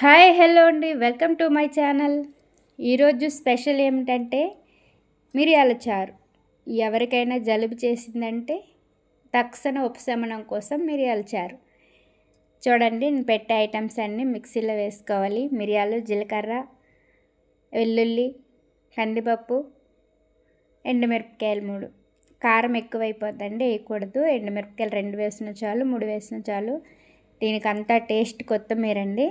Hi hello అండి. Welcome to my channel. ఈరోజు special ఏమిటంటే మిరియాల చారు. ఎవరికైనా జలుబు చేసిందంటే తక్షణ ఉపశమనం కోసం మిరియాల చారు. చూడండి నేను పెట్టే ఐటమ్స్ అన్నీ మిక్సీలో వేసుకోవాలి. మిరియాలు జీలకర్ర వెల్లుల్లి కందిపప్పు ఎండుమిరపకాయలు మూడు. కారం ఎక్కువైపోద్దండి వేయకూడదు. ఎండుమిరపకాయలు రెండు వేసిన చాలు మూడు వేసిన చాలు. దీనికి అంతా టేస్ట్ కొత్తిమీర అండి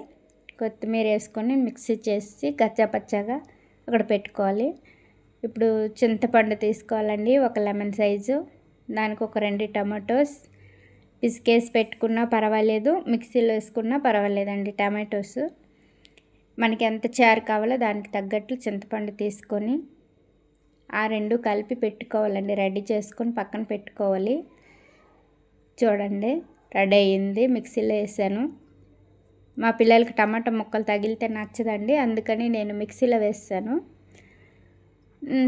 కొత్తిమీర వేసుకొని మిక్సీ చేసి కచ్చాపచ్చాగా అక్కడ పెట్టుకోవాలి. ఇప్పుడు చింతపండు తీసుకోవాలండి ఒక లెమన్ సైజు. దానికి ఒక రెండు టమాటోస్. పిసికేసి పెట్టుకున్నా పర్వాలేదు మిక్సీలో వేసుకున్నా పర్వాలేదండి టమాటోస్. మనకి ఎంత చారు కావాలో దానికి తగ్గట్లు చింతపండు తీసుకొని ఆ రెండు కలిపి పెట్టుకోవాలండి రెడీ చేసుకొని పక్కన పెట్టుకోవాలి. చూడండి రెడీ అయ్యింది మిక్సీలో వేసాను. మా పిల్లలకి టమాటా ముక్కలు తగిలితే నచ్చదండి. అందుకని నేను మిక్సీలో వేస్తాను.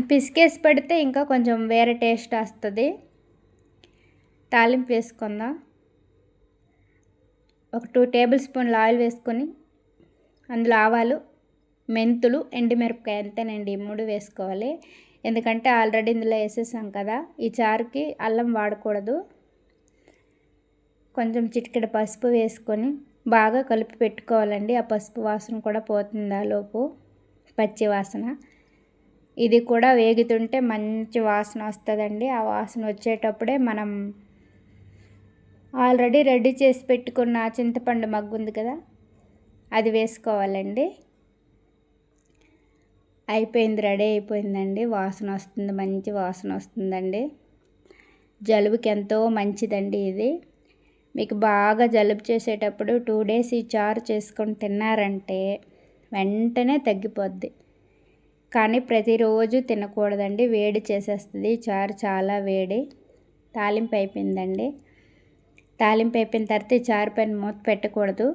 పిసికేసి పెడితే ఇంకా కొంచెం వేరే టేస్ట్ వస్తుంది. తాలింపు వేసుకుందాం. ఒక టూ టేబుల్ స్పూన్లు ఆయిల్ వేసుకొని అందులో ఆవాలు మెంతులు ఎండుమిరపకాయ అంతేనండి మూడు వేసుకోవాలి. ఎందుకంటే ఆల్రెడీ ఇందులో వేసేసాం కదా ఈ చారుకి అల్లం వాడకూడదు. కొంచెం చిటికెడ పసుపు వేసుకొని బాగా కలిపి పెట్టుకోవాలండి. ఆ పసుపు వాసన కూడా పోతుంది ఆ లోపు. పచ్చి వాసన. ఇది కూడా వేగుతుంటే మంచి వాసన వస్తుందండి. ఆ వాసన వచ్చేటప్పుడే మనం ఆల్రెడీ రెడీ చేసి పెట్టుకున్న చింతపండు మగ్గు ఉంది కదా అది వేసుకోవాలండి. అయిపోయింది రెడీ అయిపోయిందండి. వాసన వస్తుంది మంచి వాసన వస్తుందండి. జలుబుకి ఎంతో మంచిదండి ఇది. మీకు బాగా జలుబు చేసేటప్పుడు టూ డేస్ ఈ చారు చేసుకొని తిన్నారంటే వెంటనే తగ్గిపోద్ది. కానీ ప్రతిరోజు తినకూడదండి. వేడి చేసేస్తుంది. చారు చాలా వేడి. తాలింపు అయిపోయిందండి. తాలింపు అయిపోయిన తర్వాత ఈ చారు పైన మూత పెట్టకూడదు.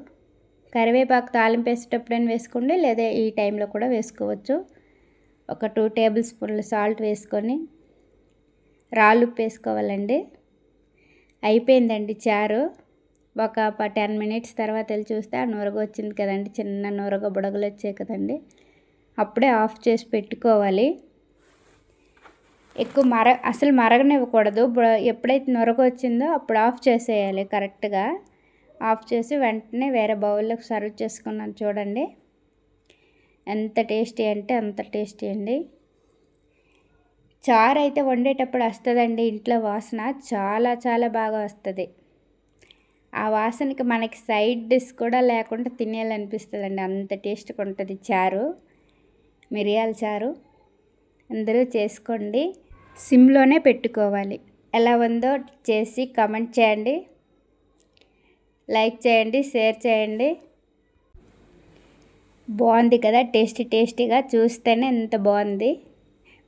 కరివేపాకు తాలింపు వేసేటప్పుడైనా వేసుకోండి. లేదా ఈ టైంలో కూడా వేసుకోవచ్చు. ఒక టూ టేబుల్ స్పూన్లు సాల్ట్ వేసుకొని రాళ్ళు ఉప్పు వేసుకోవాలండి. అయిపోయిందండి చారు. ఒక టెన్ మినిట్స్ తర్వాత వెళ్ళి చూస్తే ఆ నూరగ వచ్చింది కదండి చిన్న నూరగ బుడగలు వచ్చాయి కదండి. అప్పుడే ఆఫ్ చేసి పెట్టుకోవాలి. ఎక్కువ మర అసలు మరగనివ్వకూడదు. ఎప్పుడైతే నొరగ వచ్చిందో అప్పుడు ఆఫ్ చేసేయాలి కరెక్ట్గా. ఆఫ్ చేసి వెంటనే వేరే బౌల్లోకి సర్వ్ చేసుకున్నాను చూడండి. ఎంత టేస్టీ అంటే అంత టేస్టీ అండి. చారు అయితే వండేటప్పుడు వస్తుందండి ఇంట్లో వాసన. చాలా చాలా బాగా వస్తుంది. ఆ వాసనకి మనకి సైడ్ డిష్ కూడా లేకుండా తినేయాలనిపిస్తుందండి. అంత టేస్ట్గా ఉంటుంది చారు మిరియాల చారు. అందరూ చేసుకోండి. సిమ్లోనే పెట్టుకోవాలి. ఎలా ఉందో చేసి కమెంట్ చేయండి. లైక్ చేయండి షేర్ చేయండి. బాగుంది కదా టేస్టీ టేస్టీగా చూస్తేనే ఎంత బాగుంది.